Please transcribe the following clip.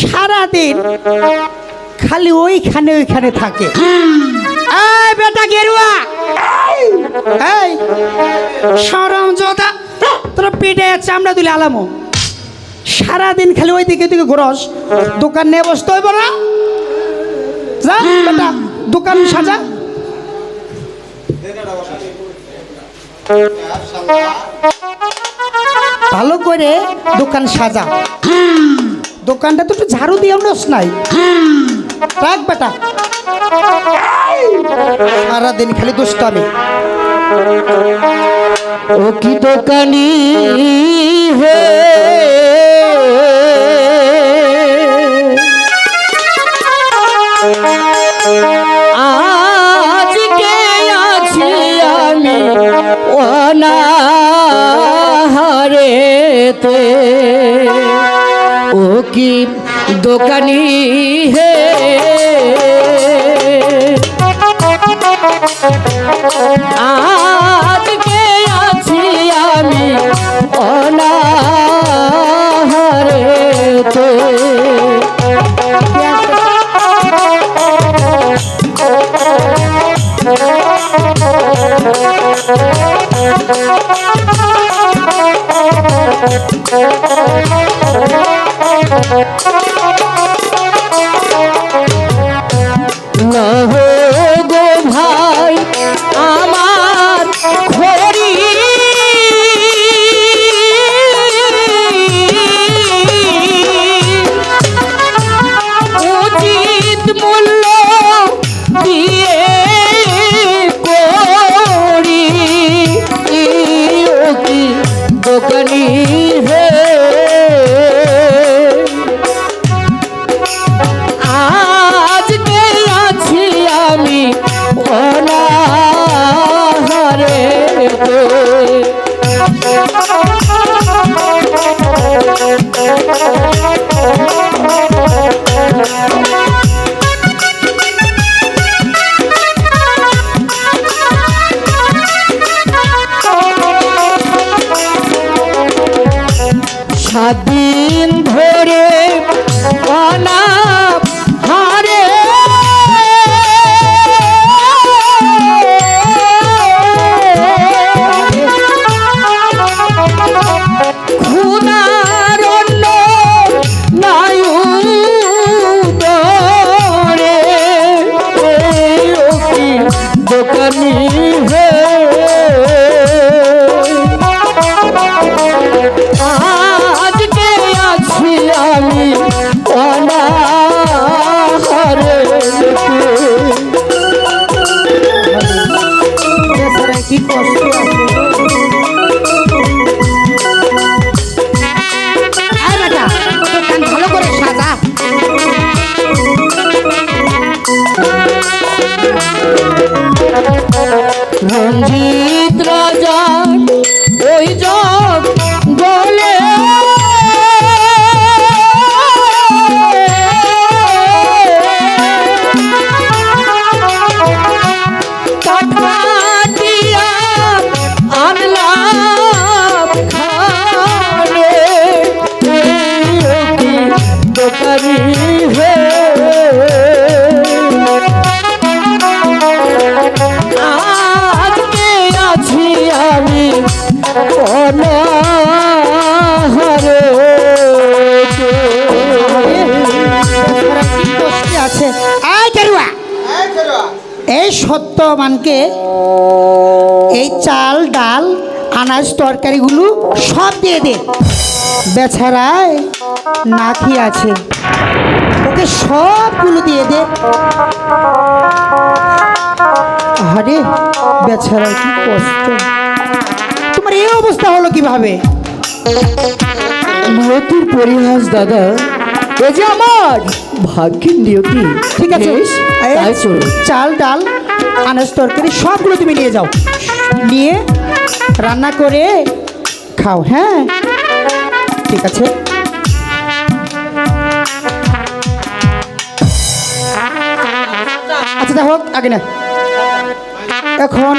সারাদিন খালি ওইখানে ওইখানে থাকে। এই বেটা গেরুয়া! এই, সরম জোতা তোর পেটে চামড়া তুলে আলামো। সারাদিন খালি ওই দিকে দিকে ঘুরস, দোকান নিয়ে বসতে হইব না? দোকান সাজা। ভালো করে দোকান সাজা। দোকানটা তো একটু ঝাড়ু দিয়ে নস নাই। রাখ বেটা। সারাদিন খালি দুষ্টামি। ও কি দোকানি হে? আজকে আছি আমি অনাহারেতে কি দোকানি হে? না অনাহারে সাত দিন ধরে অনাহারে காஞ்சி সত্যবানকে এই চাল ডাল আনাজ তরকারিগুলো সব দিয়ে দে। বেচারায় না খেয়ে আছে। ওকে সবগুলো দিয়ে দে। আরে বেচারার কি কষ্ট। তোমার এই অবস্থা হলো কীভাবে? নিয়তির পরিহাস দাদা এ যে আমার। ভাগ্যের নিয়তি। ঠিক আছে। এই চাল ডাল আনাজ তরকারি সবগুলো তুমি নিয়ে যাও। নিয়ে রান্না করে খাও হ্যাঁ? ঠিক আছে। আচ্ছা দেখো আগে না। এখন